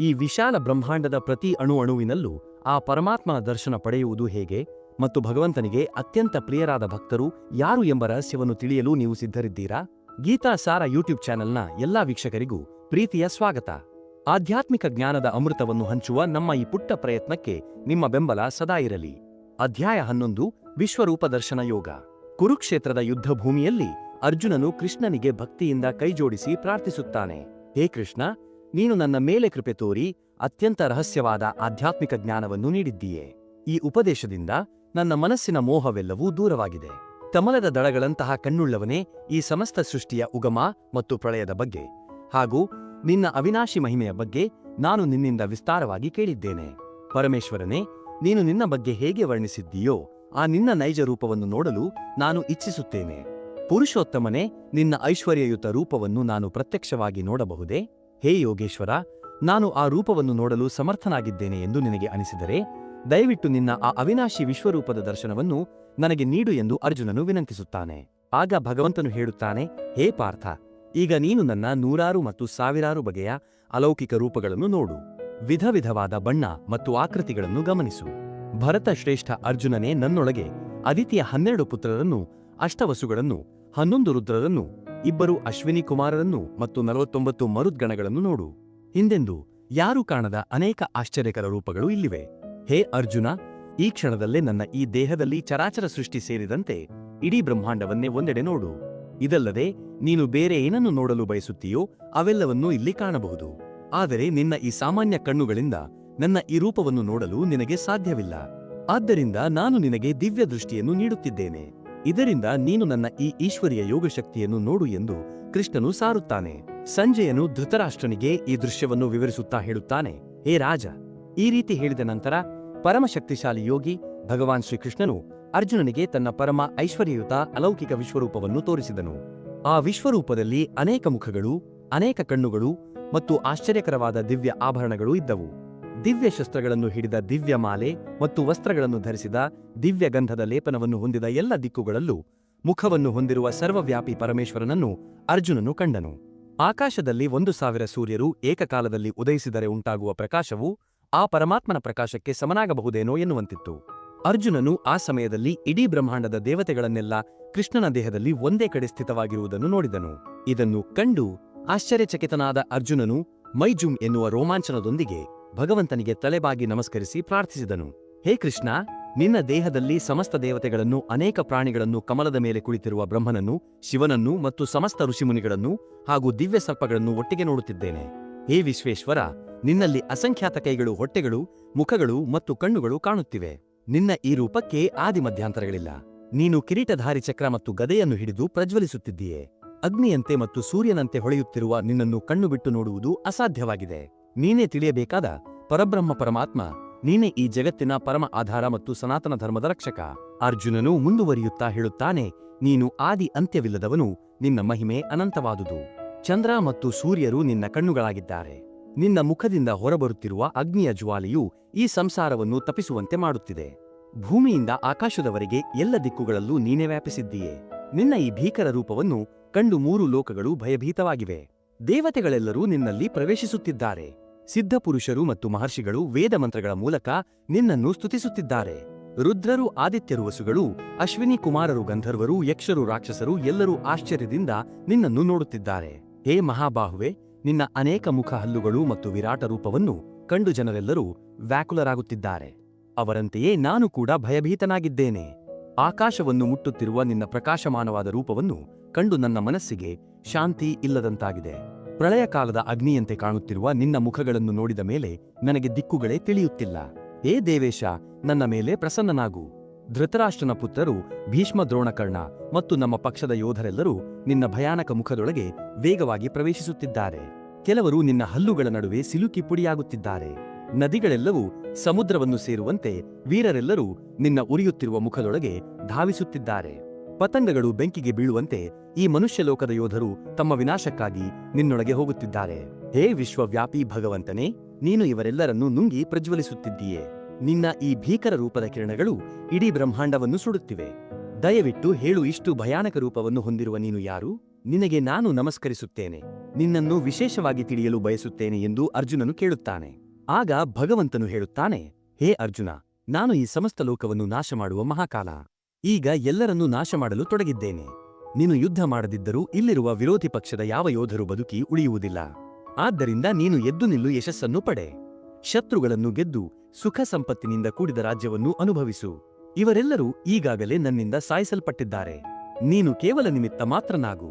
ಈ ವಿಶಾಲ ಬ್ರಹ್ಮಾಂಡದ ಪ್ರತಿ ಅಣು ಅಣುವಿನಲ್ಲೂ ಆ ಪರಮಾತ್ಮನ ದರ್ಶನ ಪಡೆಯುವುದು ಹೇಗೆ ಮತ್ತು ಭಗವಂತನಿಗೆ ಅತ್ಯಂತ ಪ್ರಿಯರಾದ ಭಕ್ತರು ಯಾರು ಎಂಬ ರಹಸ್ಯವನ್ನು ತಿಳಿಯಲು ನೀವು ಸಿದ್ಧರಿದ್ದೀರಾ? ಗೀತಾ ಸಾರ ಯೂಟ್ಯೂಬ್ ಚಾನೆಲ್ನ ಎಲ್ಲಾ ವೀಕ್ಷಕರಿಗೂ ಪ್ರೀತಿಯ ಸ್ವಾಗತ. ಆಧ್ಯಾತ್ಮಿಕ ಜ್ಞಾನದ ಅಮೃತವನ್ನು ಹಂಚುವ ನಮ್ಮ ಈ ಪುಟ್ಟ ಪ್ರಯತ್ನಕ್ಕೆ ನಿಮ್ಮ ಬೆಂಬಲ ಸದಾ ಇರಲಿ. ಅಧ್ಯಾಯ ಹನ್ನೊಂದು, ವಿಶ್ವರೂಪ ದರ್ಶನ ಯೋಗ. ಕುರುಕ್ಷೇತ್ರದ ಯುದ್ಧಭೂಮಿಯಲ್ಲಿ ಅರ್ಜುನನು ಕೃಷ್ಣನಿಗೆ ಭಕ್ತಿಯಿಂದ ಕೈಜೋಡಿಸಿ ಪ್ರಾರ್ಥಿಸುತ್ತಾನೆ. ಹೇ ಕೃಷ್ಣ ನೀನು ನನ್ನ ಮೇಲೆ ಕೃಪೆ ತೋರಿ ಅತ್ಯಂತ ರಹಸ್ಯವಾದ ಆಧ್ಯಾತ್ಮಿಕ ಜ್ಞಾನವನ್ನು ನೀಡಿದ್ದೀಯೆ. ಈ ಉಪದೇಶದಿಂದ ನನ್ನ ಮನಸ್ಸಿನ ಮೋಹವೆಲ್ಲವೂ ದೂರವಾಗಿದೆ. ತಮಲದ ದಳಗಳಂತಹ ಕಣ್ಣುಳ್ಳವನೇ ಈ ಸಮಸ್ತ ಸೃಷ್ಟಿಯ ಉಗಮ ಮತ್ತು ಪ್ರಳಯದ ಬಗ್ಗೆ ಹಾಗೂ ನಿನ್ನ ಅವಿನಾಶಿ ಮಹಿಮೆಯ ಬಗ್ಗೆ ನಾನು ನಿನ್ನಿಂದ ವಿಸ್ತಾರವಾಗಿ ಕೇಳಿದ್ದೇನೆ. ಪರಮೇಶ್ವರನೇ, ನೀನು ನಿನ್ನ ಬಗ್ಗೆ ಹೇಗೆ ವರ್ಣಿಸಿದ್ದೀಯೋ ಆ ನಿನ್ನ ನೈಜ ರೂಪವನ್ನು ನೋಡಲು ನಾನು ಇಚ್ಛಿಸುತ್ತೇನೆ. ಪುರುಷೋತ್ತಮನೇ ನಿನ್ನ ಐಶ್ವರ್ಯಯುತ ರೂಪವನ್ನು ನಾನು ಪ್ರತ್ಯಕ್ಷವಾಗಿ ನೋಡಬಹುದೇ? ಹೇ ಯೋಗೇಶ್ವರ, ನಾನು ಆ ರೂಪವನ್ನು ನೋಡಲು ಸಮರ್ಥನಾಗಿದ್ದೇನೆ ಎಂದು ನಿನಗೆ ಅನಿಸಿದರೆ, ದಯವಿಟ್ಟು ನಿನ್ನ ಆ ಅವಿನಾಶಿ ವಿಶ್ವರೂಪದ ದರ್ಶನವನ್ನು ನನಗೆ ನೀಡು ಎಂದು ಅರ್ಜುನನು ವಿನಂತಿಸುತ್ತಾನೆ. ಆಗ ಭಗವಂತನು ಹೇಳುತ್ತಾನೆ, ಹೇ ಪಾರ್ಥ, ಈಗ ನೀನು ನನ್ನ ನೂರಾರು ಮತ್ತು ಸಾವಿರಾರು ಬಗೆಯ ಅಲೌಕಿಕ ರೂಪಗಳನ್ನು ನೋಡು. ವಿಧ ವಿಧವಾದ ಬಣ್ಣ ಮತ್ತು ಆಕೃತಿಗಳನ್ನು ಗಮನಿಸು. ಭರತ ಶ್ರೇಷ್ಠ ಅರ್ಜುನನೇ ನನ್ನೊಳಗೆ ಅದಿತಿಯ ಹನ್ನೆರಡು ಪುತ್ರರನ್ನು, ಅಷ್ಟವಸುಗಳನ್ನು ಹನ್ನೊಂದು ರುದ್ರರನ್ನು, ಇಬ್ಬರು ಅಶ್ವಿನಿ ಕುಮಾರರನ್ನು ಮತ್ತು ನಲವತ್ತೊಂಬತ್ತು ಮರುದ್ಗಣಗಳನ್ನು ನೋಡು. ಹಿಂದೆಂದು ಯಾರು ಕಾಣದ ಅನೇಕ ಆಶ್ಚರ್ಯಕರ ರೂಪಗಳು ಇಲ್ಲಿವೆ. ಹೇ ಅರ್ಜುನ, ಈ ಕ್ಷಣದಲ್ಲೇ ನನ್ನ ಈ ದೇಹದಲ್ಲಿ ಚರಾಚರ ಸೃಷ್ಟಿ ಸೇರಿದಂತೆ ಇಡೀ ಬ್ರಹ್ಮಾಂಡವನ್ನೇ ಒಂದೆಡೆ ನೋಡು. ಇದಲ್ಲದೆ ನೀನು ಬೇರೆ ಏನನ್ನು ನೋಡಲು ಬಯಸುತ್ತೀಯೋ ಅವೆಲ್ಲವನ್ನೂ ಇಲ್ಲಿ ಕಾಣಬಹುದು. ಆದರೆ ನಿನ್ನ ಈ ಸಾಮಾನ್ಯ ಕಣ್ಣುಗಳಿಂದ ನನ್ನ ಈ ರೂಪವನ್ನು ನೋಡಲು ನಿನಗೆ ಸಾಧ್ಯವಿಲ್ಲ. ಆದ್ದರಿಂದ ನಾನು ನಿನಗೆ ದಿವ್ಯ ದೃಷ್ಟಿಯನ್ನು ನೀಡುತ್ತಿದ್ದೇನೆ. ಇದರಿಂದ ನೀನು ನನ್ನ ಈ ಈಶ್ವರಿಯ ಯೋಗಶಕ್ತಿಯನ್ನು ನೋಡು ಎಂದು ಕೃಷ್ಣನು ಸಾರುತ್ತಾನೆ. ಸಂಜಯನು ಧೃತರಾಷ್ಟ್ರನಿಗೆ ಈ ದೃಶ್ಯವನ್ನು ವಿವರಿಸುತ್ತಾ ಹೇಳುತ್ತಾನೆ, ಹೇ ರಾಜ, ಈ ರೀತಿ ಹೇಳಿದ ನಂತರ ಪರಮಶಕ್ತಿಶಾಲಿ ಯೋಗಿ ಭಗವಾನ್ ಶ್ರೀಕೃಷ್ಣನು ಅರ್ಜುನನಿಗೆ ತನ್ನ ಪರಮ ಐಶ್ವರ್ಯಯುತ ಅಲೌಕಿಕ ವಿಶ್ವರೂಪವನ್ನು ತೋರಿಸಿದನು. ಆ ವಿಶ್ವರೂಪದಲ್ಲಿ ಅನೇಕ ಮುಖಗಳು, ಅನೇಕ ಕಣ್ಣುಗಳು ಮತ್ತು ಆಶ್ಚರ್ಯಕರವಾದ ದಿವ್ಯ ಆಭರಣಗಳು ಇದ್ದವು. ದಿವ್ಯ ಶಸ್ತ್ರಗಳನ್ನು ಹಿಡಿದ ದಿವ್ಯ ಮಾಲೆ ಮತ್ತು ವಸ್ತ್ರಗಳನ್ನು ಧರಿಸಿದ ದಿವ್ಯ ಗಂಧದ ಲೇಪನವನ್ನು ಹೊಂದಿದ ಎಲ್ಲ ದಿಕ್ಕುಗಳಲ್ಲೂ ಮುಖವನ್ನು ಹೊಂದಿರುವ ಸರ್ವವ್ಯಾಪಿ ಪರಮೇಶ್ವರನನ್ನು ಅರ್ಜುನನು ಕಂಡನು. ಆಕಾಶದಲ್ಲಿ ಒಂದು ಸಾವಿರ ಸೂರ್ಯರು ಏಕಕಾಲದಲ್ಲಿ ಉದಯಿಸಿದರೆ ಉಂಟಾಗುವ ಪ್ರಕಾಶವು ಆ ಪರಮಾತ್ಮನ ಪ್ರಕಾಶಕ್ಕೆ ಸಮನಾಗಬಹುದೇನೋ ಎನ್ನುವಂತಿತ್ತು. ಅರ್ಜುನನು ಆ ಸಮಯದಲ್ಲಿ ಇಡೀ ಬ್ರಹ್ಮಾಂಡದ ದೇವತೆಗಳನ್ನೆಲ್ಲ ಕೃಷ್ಣನ ದೇಹದಲ್ಲಿ ಒಂದೇ ಕಡೆ ಸ್ಥಿತವಾಗಿರುವುದನ್ನು ನೋಡಿದನು. ಇದನ್ನು ಕಂಡು ಆಶ್ಚರ್ಯಚಕಿತನಾದ ಅರ್ಜುನನು ಮೈಜುಮ್ ಎನ್ನುವ ರೋಮಾಂಚನದೊಂದಿಗೆ ಭಗವಂತನಿಗೆ ತಲೆಬಾಗಿ ನಮಸ್ಕರಿಸಿ ಪ್ರಾರ್ಥಿಸಿದನು. ಹೇ ಕೃಷ್ಣ, ನಿನ್ನ ದೇಹದಲ್ಲಿ ಸಮಸ್ತ ದೇವತೆಗಳನ್ನು, ಅನೇಕ ಪ್ರಾಣಿಗಳನ್ನು ಕಮಲದ ಮೇಲೆ ಕುಳಿತಿರುವ ಬ್ರಹ್ಮನನ್ನು, ಶಿವನನ್ನು ಮತ್ತು ಸಮಸ್ತ ಋಷಿಮುನಿಗಳನ್ನು ಹಾಗೂ ದಿವ್ಯ ಸರ್ಪಗಳನ್ನು ಒಟ್ಟಿಗೆ ನೋಡುತ್ತಿದ್ದೇನೆ. ಹೇ ವಿಶ್ವೇಶ್ವರ, ನಿನ್ನಲ್ಲಿ ಅಸಂಖ್ಯಾತ ಕೈಗಳು, ಹೊಟ್ಟೆಗಳು, ಮುಖಗಳು ಮತ್ತು ಕಣ್ಣುಗಳು ಕಾಣುತ್ತಿವೆ. ನಿನ್ನ ಈ ರೂಪಕ್ಕೆ ಆದಿ ಮಧ್ಯಾಂತರಗಳಿಲ್ಲ. ನೀನು ಕಿರೀಟಧಾರಿ ಚಕ್ರ ಮತ್ತು ಗದೆಯನ್ನು ಹಿಡಿದು ಪ್ರಜ್ವಲಿಸುತ್ತಿದ್ದೀಯೇ. ಅಗ್ನಿಯಂತೆ ಮತ್ತು ಸೂರ್ಯನಂತೆ ಹೊಳೆಯುತ್ತಿರುವ ನಿನ್ನನ್ನು ಕಣ್ಣು ಬಿಟ್ಟು ನೋಡುವುದು ಅಸಾಧ್ಯವಾಗಿದೆ. ನೀನೇ ತಿಳಿಯಬೇಕಾದ ಪರಬ್ರಹ್ಮ ಪರಮಾತ್ಮ, ನೀನೇ ಈ ಜಗತ್ತಿನ ಪರಮ ಆಧಾರ ಮತ್ತು ಸನಾತನ ಧರ್ಮದ ರಕ್ಷಕ. ಅರ್ಜುನನು ಮುಂದುವರಿಯುತ್ತಾ ಹೇಳುತ್ತಾನೆ, ನೀನು ಆದಿ ಅಂತ್ಯವಿಲ್ಲದವನು ನಿನ್ನ ಮಹಿಮೆ ಅನಂತವಾದುದು. ಚಂದ್ರ ಮತ್ತು ಸೂರ್ಯರು ನಿನ್ನ ಕಣ್ಣುಗಳಾಗಿದ್ದಾರೆ. ನಿನ್ನ ಮುಖದಿಂದ ಹೊರಬರುತ್ತಿರುವ ಅಗ್ನಿಯ ಜ್ವಾಲೆಯು ಈ ಸಂಸಾರವನ್ನು ತಪಿಸುವಂತೆ ಮಾಡುತ್ತಿದೆ. ಭೂಮಿಯಿಂದ ಆಕಾಶದವರೆಗೆ ಎಲ್ಲ ದಿಕ್ಕುಗಳಲ್ಲೂ ನೀನೇ ವ್ಯಾಪಿಸಿದ್ದೀಯೇ. ನಿನ್ನ ಈ ಭೀಕರ ರೂಪವನ್ನು ಕಂಡು ಮೂರು ಲೋಕಗಳು ಭಯಭೀತವಾಗಿವೆ. ದೇವತೆಗಳೆಲ್ಲರೂ ನಿನ್ನಲ್ಲಿ ಪ್ರವೇಶಿಸುತ್ತಿದ್ದಾರೆ. ಸಿದ್ಧಪುರುಷರು ಮತ್ತು ಮಹರ್ಷಿಗಳು ವೇದ ಮಂತ್ರಗಳ ಮೂಲಕ ನಿನ್ನನ್ನು ಸ್ತುತಿಸುತ್ತಿದ್ದಾರೆ. ರುದ್ರರು ಆದಿತ್ಯರು ವಸುಗಳು, ಅಶ್ವಿನಿ ಕುಮಾರರು ಗಂಧರ್ವರು, ಯಕ್ಷರು ರಾಕ್ಷಸರು ಎಲ್ಲರೂ ಆಶ್ಚರ್ಯದಿಂದ ನಿನ್ನನ್ನು ನೋಡುತ್ತಿದ್ದಾರೆ. ಹೇ ಮಹಾಬಾಹುವೆ, ನಿನ್ನ ಅನೇಕ ಮುಖ ಹಲ್ಲುಗಳು ಮತ್ತು ವಿರಾಟ ರೂಪವನ್ನು ಕಂಡು ಜನರೆಲ್ಲರೂ ವ್ಯಾಕುಲರಾಗುತ್ತಿದ್ದಾರೆ. ಅವರಂತೆಯೇ ನಾನು ಕೂಡ ಭಯಭೀತನಾಗಿದ್ದೇನೆ. ಆಕಾಶವನ್ನು ಮುಟ್ಟುತ್ತಿರುವ ನಿನ್ನ ಪ್ರಕಾಶಮಾನವಾದ ರೂಪವನ್ನು ಕಂಡು ನನ್ನ ಮನಸ್ಸಿಗೆ ಶಾಂತಿ ಇಲ್ಲದಂತಾಗಿದೆ. ಪ್ರಳಯ ಕಾಲದ ಅಗ್ನಿಯಂತೆ ಕಾಣುತ್ತಿರುವ ನಿನ್ನ ಮುಖಗಳನ್ನು ನೋಡಿದ ಮೇಲೆ ನನಗೆ ದಿಕ್ಕುಗಳೇ ತಿಳಿಯುತ್ತಿಲ್ಲ. ಏ ದೇವೇಶ, ನನ್ನ ಮೇಲೆ ಪ್ರಸನ್ನನಾಗು. ಧೃತರಾಷ್ಟ್ರನ ಪುತ್ರರು ಭೀಷ್ಮ ದ್ರೋಣಕರ್ಣ ಮತ್ತು ನಮ್ಮ ಪಕ್ಷದ ಯೋಧರೆಲ್ಲರೂ ನಿನ್ನ ಭಯಾನಕ ಮುಖದೊಳಗೆ ವೇಗವಾಗಿ ಪ್ರವೇಶಿಸುತ್ತಿದ್ದಾರೆ. ಕೆಲವರು ನಿನ್ನ ಹಲ್ಲುಗಳ ನಡುವೆ ಸಿಲುಕಿ ಪುಡಿಯಾಗುತ್ತಿದ್ದಾರೆ. ನದಿಗಳೆಲ್ಲವೂ ಸಮುದ್ರವನ್ನು ಸೇರುವಂತೆ ವೀರರೆಲ್ಲರೂ ನಿನ್ನ ಉರಿಯುತ್ತಿರುವ ಮುಖದೊಳಗೆ ಧಾವಿಸುತ್ತಿದ್ದಾರೆ. ಪತಂಗಗಳು ಬೆಂಕಿಗೆ ಬೀಳುವಂತೆ ಈ ಮನುಷ್ಯಲೋಕದ ಯೋಧರು ತಮ್ಮ ವಿನಾಶಕ್ಕಾಗಿ ನಿನ್ನೊಳಗೆ ಹೋಗುತ್ತಿದ್ದಾರೆ. ಹೇ ವಿಶ್ವವ್ಯಾಪಿ ಭಗವಂತನೇ, ನೀನು ಇವರೆಲ್ಲರನ್ನೂ ನುಂಗಿ ಪ್ರಜ್ವಲಿಸುತ್ತಿದ್ದೀಯೇ. ನಿನ್ನ ಈ ಭೀಕರ ರೂಪದ ಕಿರಣಗಳು ಇಡೀ ಬ್ರಹ್ಮಾಂಡವನ್ನು ಸುಡುತ್ತಿವೆ. ದಯವಿಟ್ಟು ಹೇಳು ಇಷ್ಟು ಭಯಾನಕ ರೂಪವನ್ನು ಹೊಂದಿರುವ ನೀನು ಯಾರು? ನಿನಗೆ ನಾನು ನಮಸ್ಕರಿಸುತ್ತೇನೆ. ನಿನ್ನನ್ನು ವಿಶೇಷವಾಗಿ ತಿಳಿಯಲು ಬಯಸುತ್ತೇನೆ ಎಂದು ಅರ್ಜುನನು ಕೇಳುತ್ತಾನೆ. ಆಗ ಭಗವಂತನು ಹೇಳುತ್ತಾನೆ, ಹೇ ಅರ್ಜುನ, ನಾನು ಈ ಸಮಸ್ತ ಲೋಕವನ್ನು ನಾಶ ಮಾಡುವ ಮಹಾಕಾಲ. ಈಗ ಎಲ್ಲರನ್ನೂ ನಾಶ ಮಾಡಲು ತೊಡಗಿದ್ದೇನೆ. ನೀನು ಯುದ್ಧ ಮಾಡದಿದ್ದರೂ ಇಲ್ಲಿರುವ ವಿರೋಧಿ ಪಕ್ಷದ ಯಾವ ಯೋಧರು ಬದುಕಿ ಉಳಿಯುವುದಿಲ್ಲ. ಆದ್ದರಿಂದ ನೀನು ಎದ್ದು ನಿಲ್ಲು, ಯಶಸ್ಸನ್ನು ಪಡೆ. ಶತ್ರುಗಳನ್ನು ಗೆದ್ದು, ಸುಖ ಸಂಪತ್ತಿನಿಂದ ಕೂಡಿದ ರಾಜ್ಯವನ್ನು ಅನುಭವಿಸು. ಇವರೆಲ್ಲರೂ ಈಗಾಗಲೇ ನನ್ನಿಂದ ಸಾಯಿಸಲ್ಪಟ್ಟಿದ್ದಾರೆ. ನೀನು ಕೇವಲ ನಿಮಿತ್ತ ಮಾತ್ರನಾಗು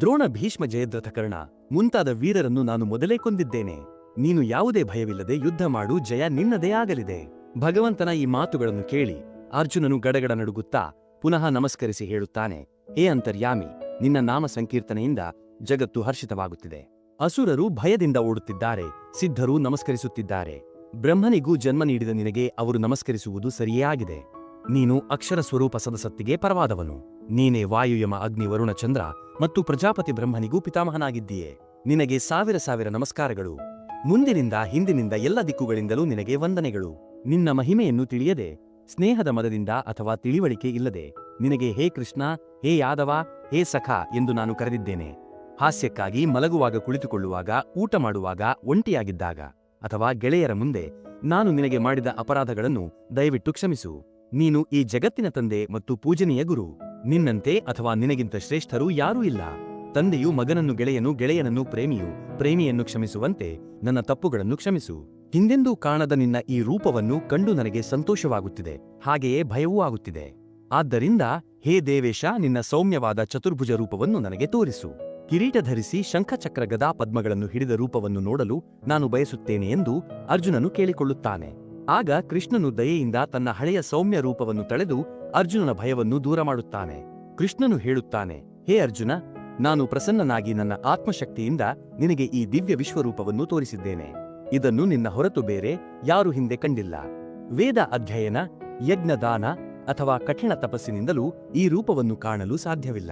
ದ್ರೋಣ ಭೀಷ್ಮ ಜಯದ್ರಥ ಕರ್ಣ ಮುಂತಾದ ವೀರರನ್ನು ನಾನು ಮೊದಲೇ ಕೊಂದಿದ್ದೇನೆ. ನೀನು ಯಾವುದೇ ಭಯವಿಲ್ಲದೆ ಯುದ್ಧ ಮಾಡು, ಜಯ ನಿನ್ನದೇ ಆಗಲಿದೆ. ಭಗವಂತನ ಈ ಮಾತುಗಳನ್ನು ಕೇಳಿ ಅರ್ಜುನನು ಗಡಗಡ ನಡುಗುತ್ತಾ ಪುನಃ ನಮಸ್ಕರಿಸಿ ಹೇಳುತ್ತಾನೆ, ಹೇ ಅಂತರ್ಯಾಮಿ, ನಿನ್ನ ನಾಮ ಸಂಕೀರ್ತನೆಯಿಂದ ಜಗತ್ತು ಹರ್ಷಿತವಾಗುತ್ತಿದೆ. ಅಸುರರು ಭಯದಿಂದ ಓಡುತ್ತಿದ್ದಾರೆ, ಸಿದ್ಧರು ನಮಸ್ಕರಿಸುತ್ತಿದ್ದಾರೆ. ಬ್ರಹ್ಮನಿಗೂ ಜನ್ಮ ನೀಡಿದ ನಿನಗೆ ಅವರು ನಮಸ್ಕರಿಸುವುದು ಸರಿಯೇ ಆಗಿದೆ ನೀನು ಅಕ್ಷರ ಸ್ವರೂಪ ಸದಸತ್ತಿಗೆ ಪರವಾದವನು. ನೀನೇ ವಾಯುಯಮ ಅಗ್ನಿ ವರುಣ ಚಂದ್ರ ಮತ್ತು ಪ್ರಜಾಪತಿ ಬ್ರಹ್ಮನಿಗೂ ಪಿತಾಮಹನಾಗಿದ್ದೀಯೆ. ನಿನಗೆ ಸಾವಿರ ಸಾವಿರ ನಮಸ್ಕಾರಗಳು. ಮುಂದಿನಿಂದ ಹಿಂದಿನಿಂದ ಎಲ್ಲ ದಿಕ್ಕುಗಳಿಂದಲೂ ನಿನಗೆ ವಂದನೆಗಳು. ನಿನ್ನ ಮಹಿಮೆಯನ್ನು ತಿಳಿಯದೆ ಸ್ನೇಹದ ಮದದಿಂದ ಅಥವಾ ತಿಳಿವಳಿಕೆ ಇಲ್ಲದೆ ನಿನಗೆ ಹೇ ಕೃಷ್ಣ, ಹೇ ಯಾದವ, ಹೇ ಸಖ ಎಂದು ನಾನು ಕರೆದಿದ್ದೇನೆ. ಹಾಸ್ಯಕ್ಕಾಗಿ ಮಲಗುವಾಗ ಕುಳಿತುಕೊಳ್ಳುವಾಗ, ಊಟ ಮಾಡುವಾಗ ಒಂಟಿಯಾಗಿದ್ದಾಗ ಅಥವಾ ಗೆಳೆಯರ ಮುಂದೆ ನಾನು ನಿನಗೆ ಮಾಡಿದ ಅಪರಾಧಗಳನ್ನು ದಯವಿಟ್ಟು ಕ್ಷಮಿಸು. ನೀನು ಈ ಜಗತ್ತಿನ ತಂದೆ ಮತ್ತು ಪೂಜನೀಯ ಗುರು. ನಿನ್ನಂತೆ ಅಥವಾ ನಿನಗಿಂತ ಶ್ರೇಷ್ಠರು ಯಾರೂ ಇಲ್ಲ. ತಂದೆಯು ಮಗನನ್ನು, ಗೆಳೆಯನು, ಗೆಳೆಯನನ್ನು ಪ್ರೇಮಿಯು. ಪ್ರೇಮಿಯನ್ನು ಕ್ಷಮಿಸುವಂತೆ ನನ್ನ ತಪ್ಪುಗಳನ್ನು ಕ್ಷಮಿಸು. ಹಿಂದೆಂದೂ ಕಾಣದ ನಿನ್ನ ಈ ರೂಪವನ್ನು ಕಂಡು ನನಗೆ ಸಂತೋಷವಾಗುತ್ತಿದೆ, ಹಾಗೆಯೇ ಭಯವೂ ಆಗುತ್ತಿದೆ. ಆದ್ದರಿಂದ, ಹೇ ದೇವೇಶ, ನಿನ್ನ ಸೌಮ್ಯವಾದ ಚತುರ್ಭುಜ ರೂಪವನ್ನು ನನಗೆ ತೋರಿಸು. ಕಿರೀಟ ಧರಿಸಿ ಶಂಖಚಕ್ರ ಗದಾ ಪದ್ಮಗಳನ್ನು ಹಿಡಿದ ರೂಪವನ್ನು ನೋಡಲು ನಾನು ಬಯಸುತ್ತೇನೆ ಎಂದು ಅರ್ಜುನನು ಕೇಳಿಕೊಳ್ಳುತ್ತಾನೆ. ಆಗ ಕೃಷ್ಣನು ದಯೆಯಿಂದ ತನ್ನ ಹಳೆಯ ಸೌಮ್ಯ ರೂಪವನ್ನು ತಳೆದು ಅರ್ಜುನನ ಭಯವನ್ನು ದೂರ ಮಾಡುತ್ತಾನೆ. ಕೃಷ್ಣನು ಹೇಳುತ್ತಾನೆ, ಹೇ ಅರ್ಜುನ, ನಾನು ಪ್ರಸನ್ನನಾಗಿ ನನ್ನ ಆತ್ಮಶಕ್ತಿಯಿಂದ ನಿನಗೆ ಈ ದಿವ್ಯ ವಿಶ್ವರೂಪವನ್ನು ತೋರಿಸಿದ್ದೇನೆ. ಇದನ್ನು ನಿನ್ನ ಹೊರತು ಬೇರೆ ಯಾರು ಹಿಂದೆ ಕಂಡಿಲ್ಲ. ವೇದ ಅಧ್ಯಯನ, ಯಜ್ಞದಾನ ಅಥವಾ ಕಠಿಣ ತಪಸ್ಸಿನಿಂದಲೂ ಈ ರೂಪವನ್ನು ಕಾಣಲು ಸಾಧ್ಯವಿಲ್ಲ.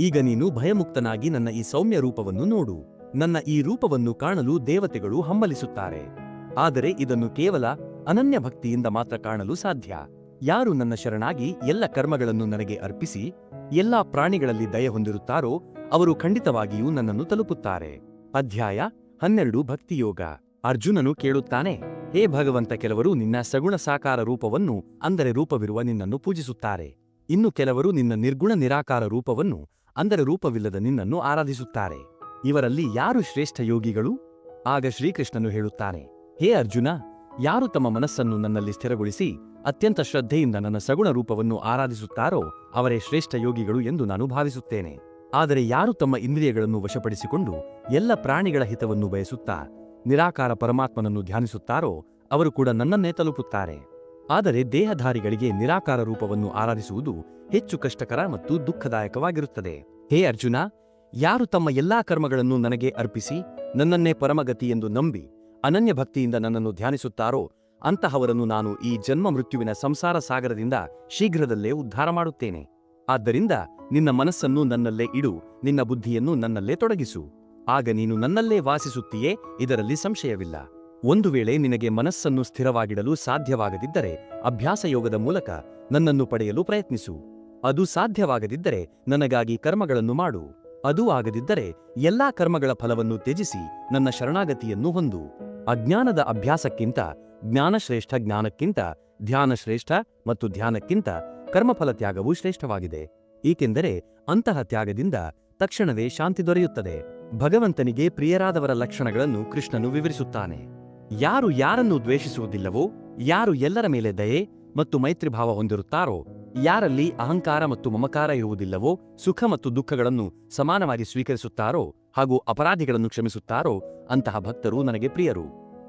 ಈಗ ನೀನು ಭಯಮುಕ್ತನಾಗಿ ನನ್ನ ಈ ಸೌಮ್ಯ ರೂಪವನ್ನು ನೋಡು. ನನ್ನ ಈ ರೂಪವನ್ನು ಕಾಣಲು ದೇವತೆಗಳು ಹಂಬಲಿಸುತ್ತಾರೆ ಆದರೆ ಇದನ್ನು ಕೇವಲ ಅನನ್ಯ ಭಕ್ತಿಯಿಂದ ಮಾತ್ರ ಕಾಣಲು ಸಾಧ್ಯ. ಯಾರು ನನ್ನ ಶರಣಾಗಿ ಎಲ್ಲ ಕರ್ಮಗಳನ್ನು ನನಗೆ ಅರ್ಪಿಸಿ, ಎಲ್ಲಾ ಪ್ರಾಣಿಗಳಲ್ಲಿ ದಯ ಹೊಂದಿರುತ್ತಾರೋ ಅವರು ಖಂಡಿತವಾಗಿಯೂ ನನ್ನನ್ನು ತಲುಪುತ್ತಾರೆ. ಅಧ್ಯಾಯ ಹನ್ನೆರಡು ಭಕ್ತಿಯೋಗ. ಅರ್ಜುನನು ಕೇಳುತ್ತಾನೆ, ಹೇ ಭಗವಂತ, ಕೆಲವರು ನಿನ್ನ ಸಗುಣ ಸಾಕಾರ ರೂಪವನ್ನು, ಅಂದರೆ ರೂಪವಿರುವ ನಿನ್ನನ್ನು ಪೂಜಿಸುತ್ತಾರೆ. ಇನ್ನು ಕೆಲವರು ನಿನ್ನ ನಿರ್ಗುಣ ನಿರಾಕಾರ ರೂಪವನ್ನು, ಅಂದರೆ ರೂಪವಿಲ್ಲದ ನಿನ್ನನ್ನು ಆರಾಧಿಸುತ್ತಾರೆ. ಇವರಲ್ಲಿ ಯಾರು ಶ್ರೇಷ್ಠ ಯೋಗಿಗಳು? ಆಗ ಶ್ರೀಕೃಷ್ಣನು ಹೇಳುತ್ತಾನೆ, ಹೇ ಅರ್ಜುನ, ಯಾರು ತಮ್ಮ ಮನಸ್ಸನ್ನು ನನ್ನಲ್ಲಿ ಸ್ಥಿರಗೊಳಿಸಿ, ಅತ್ಯಂತ ಶ್ರದ್ಧೆಯಿಂದ ನನ್ನ ಸಗುಣ ರೂಪವನ್ನು ಆರಾಧಿಸುತ್ತಾರೋ, ಅವರೇ ಶ್ರೇಷ್ಠ ಯೋಗಿಗಳು ಎಂದು ನಾನು ಭಾವಿಸುತ್ತೇನೆ. ಆದರೆ ಯಾರು ತಮ್ಮ ಇಂದ್ರಿಯಗಳನ್ನು ವಶಪಡಿಸಿಕೊಂಡು, ಎಲ್ಲ ಪ್ರಾಣಿಗಳ ಹಿತವನ್ನು ಬಯಸುತ್ತಾ ನಿರಾಕಾರ ಪರಮಾತ್ಮನನ್ನು ಧ್ಯಾನಿಸುತ್ತಾರೋ ಅವರು ಕೂಡ ನನ್ನನ್ನೇ ತಲುಪುತ್ತಾರೆ. ಆದರೆ ದೇಹಧಾರಿಗಳಿಗೆ ನಿರಾಕಾರ ರೂಪವನ್ನು ಆರಾಧಿಸುವುದು ಹೆಚ್ಚು ಕಷ್ಟಕರ ಮತ್ತು ದುಃಖದಾಯಕವಾಗಿರುತ್ತದೆ. ಹೇ ಅರ್ಜುನ, ಯಾರು ತಮ್ಮ ಎಲ್ಲಾ ಕರ್ಮಗಳನ್ನು ನನಗೆ ಅರ್ಪಿಸಿ ನನ್ನನ್ನೇ ಪರಮಗತಿ ಎಂದು ನಂಬಿ ಅನನ್ಯ ಭಕ್ತಿಯಿಂದ ನನ್ನನ್ನು ಧ್ಯಾನಿಸುತ್ತಾರೋ ಅಂತಹವರನ್ನು ನಾನು ಈ ಜನ್ಮ ಮೃತ್ಯುವಿನ ಸಂಸಾರ ಸಾಗರದಿಂದ ಶೀಘ್ರದಲ್ಲೇ ಉದ್ಧಾರ ಮಾಡುತ್ತೇನೆ. ಆದ್ದರಿಂದ ನಿನ್ನ ಮನಸ್ಸನ್ನು ನನ್ನಲ್ಲೇ ಇಡು, ನಿನ್ನ ಬುದ್ಧಿಯನ್ನು ನನ್ನಲ್ಲೇ ತೊಡಗಿಸು. ಆಗ ನೀನು ನನ್ನಲ್ಲೇ ವಾಸಿಸುತ್ತೀಯೇ? ಇದರಲ್ಲಿ ಸಂಶಯವಿಲ್ಲ. ಒಂದು ವೇಳೆ ನಿನಗೆ ಮನಸ್ಸನ್ನು ಸ್ಥಿರವಾಗಿಡಲು ಸಾಧ್ಯವಾಗದಿದ್ದರೆ ಅಭ್ಯಾಸ ಯೋಗದ ಮೂಲಕ ನನ್ನನ್ನು ಪಡೆಯಲು ಪ್ರಯತ್ನಿಸು. ಅದು ಸಾಧ್ಯವಾಗದಿದ್ದರೆ ನನಗಾಗಿ ಕರ್ಮಗಳನ್ನು ಮಾಡು. ಅದು ಆಗದಿದ್ದರೆ ಎಲ್ಲಾ ಕರ್ಮಗಳ ಫಲವನ್ನು ತ್ಯಜಿಸಿ ನನ್ನ ಶರಣಾಗತಿಯನ್ನು ಹೊಂದು. ಅಜ್ಞಾನದ ಅಭ್ಯಾಸಕ್ಕಿಂತ, ಜ್ಞಾನಶ್ರೇಷ್ಠ ಜ್ಞಾನಕ್ಕಿಂತ, ಧ್ಯಾನಶ್ರೇಷ್ಠ ಮತ್ತು ಧ್ಯಾನಕ್ಕಿಂತ ಕರ್ಮಫಲ ತ್ಯಾಗವು ಶ್ರೇಷ್ಠವಾಗಿದೆ. ಏಕೆಂದರೆ ಅಂತಹ ತ್ಯಾಗದಿಂದ ತಕ್ಷಣವೇ ಶಾಂತಿ ದೊರೆಯುತ್ತದೆ. ಭಗವಂತನಿಗೆ ಪ್ರಿಯರಾದವರ ಲಕ್ಷಣಗಳನ್ನು ಕೃಷ್ಣನು ವಿವರಿಸುತ್ತಾನೆ. ಯಾರು ಯಾರನ್ನು ದ್ವೇಷಿಸುವುದಿಲ್ಲವೋ, ಯಾರು ಎಲ್ಲರ ಮೇಲೆ ದಯೆ ಮತ್ತು ಮೈತ್ರಿಭಾವ ಹೊಂದಿರುತ್ತಾರೋ, ಯಾರಲ್ಲಿ ಅಹಂಕಾರ ಮತ್ತು ಮಮಕಾರ ಇರುವುದಿಲ್ಲವೋ, ಸುಖ ಮತ್ತು ದುಃಖಗಳನ್ನು ಸಮಾನವಾಗಿ ಸ್ವೀಕರಿಸುತ್ತಾರೋ ಹಾಗೂ ಅಪರಾಧಿಗಳನ್ನು ಕ್ಷಮಿಸುತ್ತಾರೋ, ಅಂತಹ ಭಕ್ತರು ನನಗೆ ಪ್ರಿಯರು.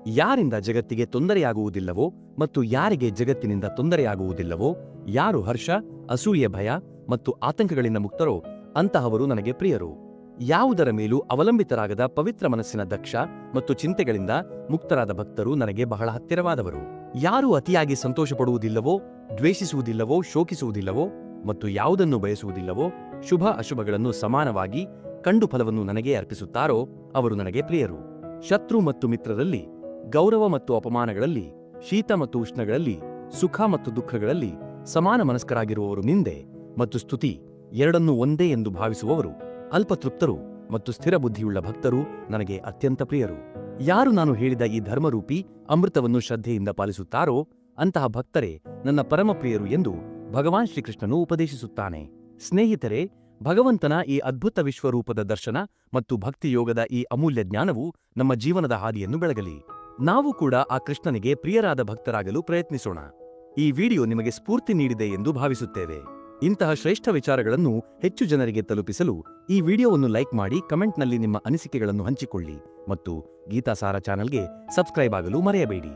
ಯಾರಿಂದ ಜಗತ್ತಿಗೆ ತೊಂದರೆಯಾಗುವುದಿಲ್ಲವೋ ಮತ್ತು ಯಾರಿಗೆ ಜಗತ್ತಿನಿಂದ ತೊಂದರೆಯಾಗುವುದಿಲ್ಲವೋ, ಯಾರು ಹರ್ಷ, ಅಸೂಯೆ, ಭಯ ಮತ್ತು ಆತಂಕಗಳಿಂದ ಮುಕ್ತರೋ, ಅಂತಹವರು ನನಗೆ ಪ್ರಿಯರು. ಯಾವುದರ ಮೇಲೂ ಅವಲಂಬಿತರಾಗದ ಪವಿತ್ರ ಮನಸ್ಸಿನ ದಕ್ಷ ಮತ್ತು ಚಿಂತೆಗಳಿಂದ ಮುಕ್ತರಾದ ಭಕ್ತರು ನನಗೆ ಬಹಳ ಹತ್ತಿರವಾದವರು. ಯಾರು ಅತಿಯಾಗಿ ಸಂತೋಷಪಡುವುದಿಲ್ಲವೋ, ದ್ವೇಷಿಸುವುದಿಲ್ಲವೋ, ಶೋಕಿಸುವುದಿಲ್ಲವೋ ಮತ್ತು ಯಾವುದನ್ನು ಬಯಸುವುದಿಲ್ಲವೋ, ಶುಭ ಅಶುಭಗಳನ್ನು ಸಮಾನವಾಗಿ ಕಂಡು ಫಲವನ್ನು ನನಗೆ ಅರ್ಪಿಸುತ್ತಾರೋ ಅವರು ನನಗೆ ಪ್ರಿಯರು. ಶತ್ರು ಮತ್ತು ಮಿತ್ರರಲ್ಲಿ, ಗೌರವ ಮತ್ತು ಅಪಮಾನಗಳಲ್ಲಿ, ಶೀತ ಮತ್ತು ಉಷ್ಣಗಳಲ್ಲಿ, ಸುಖ ಮತ್ತು ದುಃಖಗಳಲ್ಲಿ ಸಮಾನ ಮನಸ್ಕರಾಗಿರುವವರು ನಿಂದೆ ಮತ್ತು ಸ್ತುತಿ ಎರಡನ್ನೂ ಒಂದೇ ಎಂದು ಭಾವಿಸುವವರು. ಅಲ್ಪತೃಪ್ತರು ಮತ್ತು ಸ್ಥಿರ ಬುದ್ಧಿಯುಳ್ಳ ಭಕ್ತರು ನನಗೆ ಅತ್ಯಂತ ಪ್ರಿಯರು. ಯಾರು ನಾನು ಹೇಳಿದ ಈ ಧರ್ಮರೂಪಿ ಅಮೃತವನ್ನು ಶ್ರದ್ಧೆಯಿಂದ ಪಾಲಿಸುತ್ತಾರೋ ಅಂತಹ ಭಕ್ತರೇ ನನ್ನ ಪರಮಪ್ರಿಯರು ಎಂದು ಭಗವಾನ್ ಶ್ರೀಕೃಷ್ಣನು ಉಪದೇಶಿಸುತ್ತಾನೆ. ಸ್ನೇಹಿತರೆ, ಭಗವಂತನ ಈ ಅದ್ಭುತ ವಿಶ್ವರೂಪದ ದರ್ಶನ ಮತ್ತು ಭಕ್ತಿಯೋಗದ ಈ ಅಮೂಲ್ಯ ಜ್ಞಾನವು ನಮ್ಮ ಜೀವನದ ಹಾದಿಯನ್ನು ಬೆಳಗಲಿ. ನಾವು ಕೂಡ ಆ ಕೃಷ್ಣನಿಗೆ ಪ್ರಿಯರಾದ ಭಕ್ತರಾಗಲು ಪ್ರಯತ್ನಿಸೋಣ. ಈ ವಿಡಿಯೋ ನಿಮಗೆ ಸ್ಫೂರ್ತಿ ನೀಡಿದೆ ಎಂದು ಭಾವಿಸುತ್ತೇವೆ. ಇಂತಹ ಶ್ರೇಷ್ಠ ವಿಚಾರಗಳನ್ನು ಹೆಚ್ಚು ಜನರಿಗೆ ತಲುಪಿಸಲು ಈ ವಿಡಿಯೋವನ್ನು ಲೈಕ್ ಮಾಡಿ ಕಮೆಂಟ್ನಲ್ಲಿ ನಿಮ್ಮ ಅನಿಸಿಕೆಗಳನ್ನು ಹಂಚಿಕೊಳ್ಳಿ ಮತ್ತು ಗೀತಾಸಾರ ಚಾನಲ್ಗೆ ಸಬ್ಸ್ಕ್ರೈಬ್ ಆಗಲು ಮರೆಯಬೇಡಿ.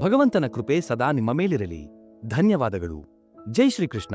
ಭಗವಂತನ ಕೃಪೆ ಸದಾ ನಿಮ್ಮ ಮೇಲಿರಲಿ. ಧನ್ಯವಾದಗಳು. ಜೈ ಶ್ರೀಕೃಷ್ಣ.